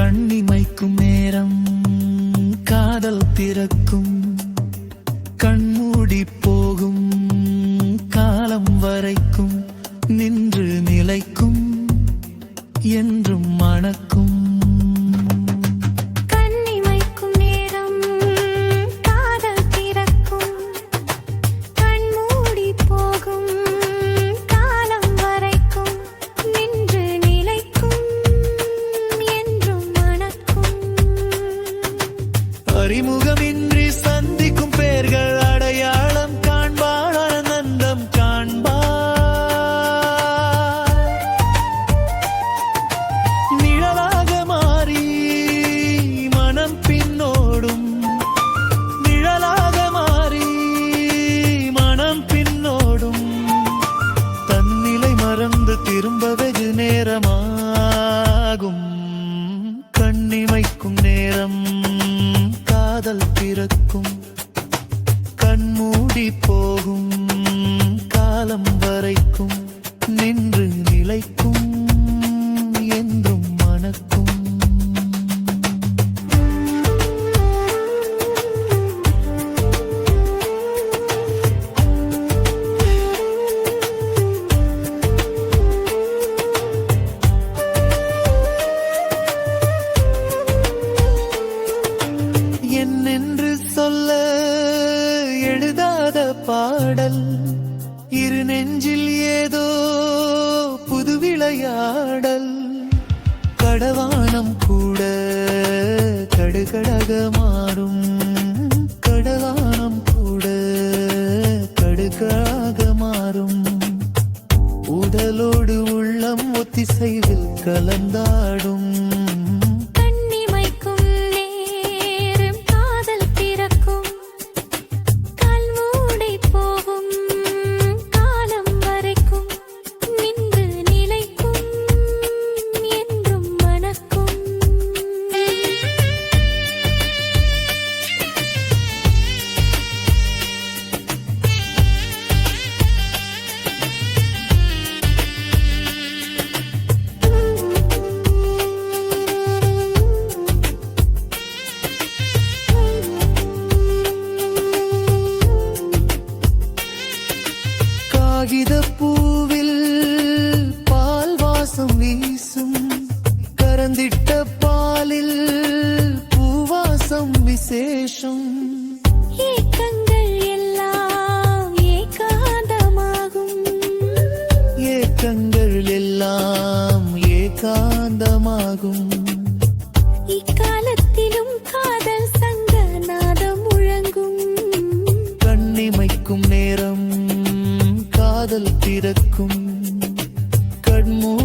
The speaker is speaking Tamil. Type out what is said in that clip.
கண்ணிமைக்கும் நேரம் காதல் திறக்கும். கண்மூடி போகும் காலம் வரைக்கும் நின்று நிலைக்கும் என்றும் மணக்கும். அறிமுகமின்றி சந்திக்கும் பேர்கள் அடையாளம் காண்பாள் ஆனந்தம் காண்பாள் நிழலாக மாறி மனம் பின்னோடும். நிழலாக மாறி மனம் பின்னோடும். தன்னிலை மறந்து பிறக்கும். கண்மூடி போகும். காலம் வரைக்கும் நின்று நிலைக்கும். பாடல் இரு நெஞ்சில் ஏதோ புது விளையாடல். கடவானம் கூட கடுகடக மாறும். கடவானம் கூட கடுகாக மாறும். உடலோடு உள்ளம் ஒத்திசைவில் கலந்தாடும். சந்தோஷம். ஏக்கங்கள் எல்லாம் ஏகாந்தமாகும். ஏக்கங்கள் எல்லாம் ஏகாந்தமாகும். இக்காலத்திலும் காதல் சங்க நாதம் முழங்கும். கண்ணிமைக்கும் நேரம் காதல் பிறக்கும் கண்மூ